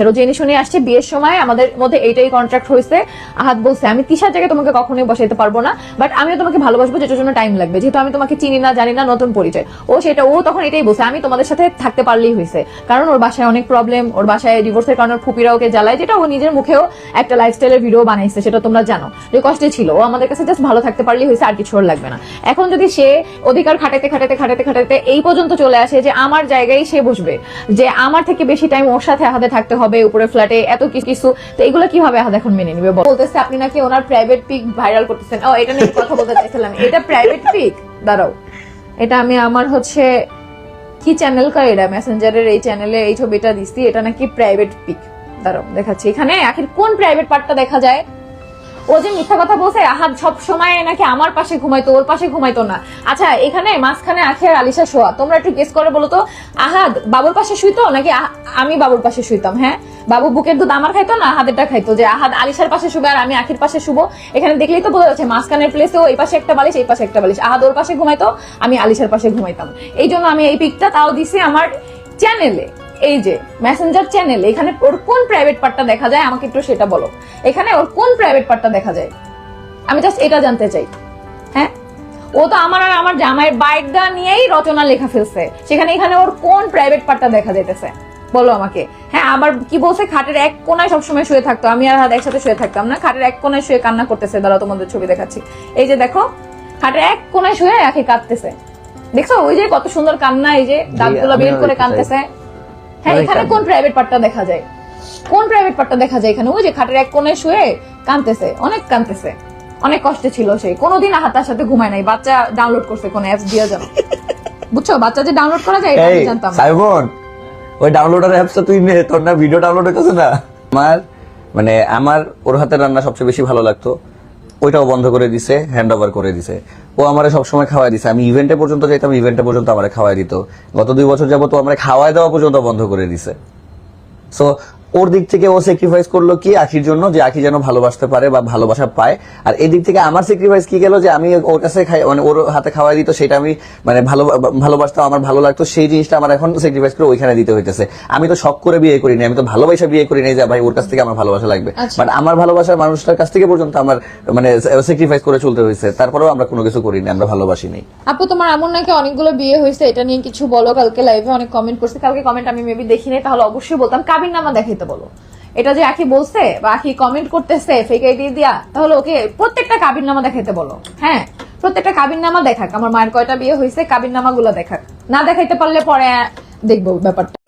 সেটা জেনে শুনে আসছে, বিয়ের সময় আমাদের মধ্যে এইটাই কন্ট্রাক্ট হয়েছে। আহাত বলছে, আমি তিসার জায়গায় তোমাকে কখনোই বসাইতে পারব না বাট আমিও তোমাকে ভালোবাসবো যেটার জন্য টাইম লাগবে। যেহেতু আমি তোমাকে চিনি না, জানি না, নতুন পরিচয়। ও সেটা, ও তখন এটাই বলছে, আমি তোমাদের সাথে থাকতে পারলেই হয়েছে। কারণ ওর বাসায় অনেক প্রবলেম ওর বাসায় ডিভোর্সের কারণে ফুপিরা ওকে জ্বালায়, যেটা ও নিজের মুখেও একটা লাইফস্টাইলের ভিডিও বানাইছে, সেটা তোমরা জানো। যে কষ্টে ছিল, ও আমাদের কাছে জাস্ট ভালো থাকতে পারলেই হয়েছে, আর কিছু ওর লাগবে না। এখন যদি সে অধিকার খাটাতে খাটাতে খাটাতে খাটাতে এই পর্যন্ত চলে আসে যে আমার জায়গায় সে বসবে, যে আমার থেকে বেশি টাইম ওর সাথে আহাদে থাকতে হবে উপরে ফ্ল্যাটে এত কিছু। তো এগুলো কীভাবে এখন মেনে নিবে? বলতেছে, আপনি নাকি ওনার প্রাইভেট পিক ভাইরাল করতেছেন। ও, এটা নিয়ে কথা বলতে চাইছিলাম। এটা প্রাইভেট পিক দাঁড়াও। এটা আমি আমার হচ্ছে, কি চ্যানেল কার এটা? মেসেঞ্জারের এই চ্যানেলে এই ছবিটা দিছি, এটা নাকি প্রাইভেট পিক দাঁড়াও, দেখাচ্ছি। এখানে আখির কোন প্রাইভেট পার্টটা দেখা যায়? ও যে মিথ্যা কথা বলছে আহাদ সব সময় নাকি আমার পাশে ঘুমাইতো, ওর পাশে ঘুমাইতো না। আচ্ছা এখানে মাঝখানে আখি আর আলিশা শোয়া, তোমরা একটু গেস করে বলো তো আহাদ বাবুর পাশে শুইতো নাকি আমি বাবুর পাশে শুইতাম হ্যাঁ? বাবু বুকের দুধ আমার খাইতো না আহাদেরটা খাইতো যে আহাদ আলিশার পাশে শুবে আর আমি আখির পাশে শুবো? এখানে দেখলেই তো বোঝা যাচ্ছে, মাঝখানের প্লেসেও এই পাশে একটা বালিশ, এই পাশে একটা বালিশ। আহাদ ওর পাশে ঘুমাইতো, আমি আলিশার পাশে ঘুমাইতাম। এই জন্য আমি এই পিকটা তাও দিছি আমার চ্যানেলে এই যে মেসেঞ্জার চ্যানেল এখানে ওর কোন প্রাইভেট পার্টটা দেখা যায় আমাকে একটু সেটা বলো। এখানে ওর কোন প্রাইভেট পার্টটা দেখা যায়? আমি জাস্ট এটা জানতে চাই। হ্যাঁ? ও তো আমার আর আমার জামাইয়ের বাইকটা নিয়েই রচনা লেখা ফেলছে। সেখানে এখানে ওর কোন প্রাইভেট পার্টটা দেখা যাইতেছে? বলো আমাকে। হ্যাঁ আবার কি বলছে খাটের এক কোনায় সবসময় শুয়ে থাকতো। আমি আর হাত একসাথে শুয়ে থাকতাম না। খাটের এক কোনায় শুয়ে কান্না করতেছে। দাঁড়াও তোমাদের ছবি দেখাচ্ছি। এই যে দেখো খাটের এক কোনায় শুয়ে একে কাঁদতেছে। দেখছ ওই যে কত সুন্দর কান্না এই যে দাঁতগুলো বের করে কাঁদতেছে। হ্যাঁ এখানে কোন প্রাইভেট পার্টটা দেখা যায়? কোন প্রাইভেট পার্টটা দেখা যায় এখানে? ওই যে খাটের এক কোণে শুয়ে কাঁদতেছে অনেক কাঁদতেছে। অনেক কষ্টে ছিল সে কোনোদিন সাথে ঘুমায় নাই। বাচ্চা ডাউনলোড করছে কোন অ্যাপস দিয়ে জানো বুঝছ? বাচ্চা যে ডাউনলোড করা যায় এটা আমি জানতাম। সাইমন ওই ডাউনলোডার অ্যাপসটা তুই নে। তোর না ভিডিও ডাউনলোড হইতেছে না। আমার মানে আমার ওর হাতের রান্না সবচেয়ে বেশি ভালো লাগতো। ওইটাও বন্ধ করে দিছে হ্যান্ড ওভার করে দিছে। ও আমার সবসময় খাওয়াই দিছে। আমি ইভেন্টে পর্যন্ত যাইতাম ইভেন্টে পর্যন্ত আমার খাওয়াই দিত। গত দুই বছর যাবত তো আমার খাওয়াই দেওয়া পর্যন্ত বন্ধ করে দিছে। সো ওর দিক থেকে ও স্যাক্রিফাইস করল কি? আখির জন্য যে আখি যেন ভালোবাসতে পারে বা ভালোবাসা পায়। আর এই দিক থেকে আমার স্যাক্রিফাইস কি গেল? যে আমি ওর কাছে খাই মানে ওর হাতে খাওয়াই দিত সেটা আমি মানে ভালো ভালোবাসতাম আমার ভালো লাগতো সেই জিনিসটা আমার এখন স্যাক্রিফাইস করে ওইখানে দিতে হইতেছে। আমি তো শখ করে বিয়ে করিনি আমি তো ভালোবাসা বিয়ে করি নাই যে ভাই ওর কাছ থেকে আমার ভালোবাসা লাগবে। আচ্ছা। বাট আমার ভালোবাসার মানুষটার কাছ থেকে পর্যন্ত আমার মানে স্যাক্রিফাইস করে চলতে হয়েছে তারপরেও আমরা কোনো কিছু করিনি আমরা ভালোবাসি নাই আপু তোমার এমন নাকি অনেকগুলো বিয়ে হয়েছে এটা নিয়ে কিছু বলো কালকে লাইভে অনেক কমেন্ট করছে। কালকে কমেন্ট আমি মেবি দেখি নাই তাহলে অবশ্যই বলতাম। কাবির নামা দেখাইতে বলো। এটা যে আখি বলছে বা আখি কমেন্ট করতেছে ফেক আইডি দিয়া, তাহলে ওকে প্রত্যেকটা কাবির নামা দেখাইতে বলো। হ্যাঁ প্রত্যেকটা কাবির নামা দেখাক। আমার মায়ের কয়টা বিয়ে হয়েছে কাবির নামা গুলো দেখাক। না দেখাইতে পারলে পরে দেখব ব্যাপারটা।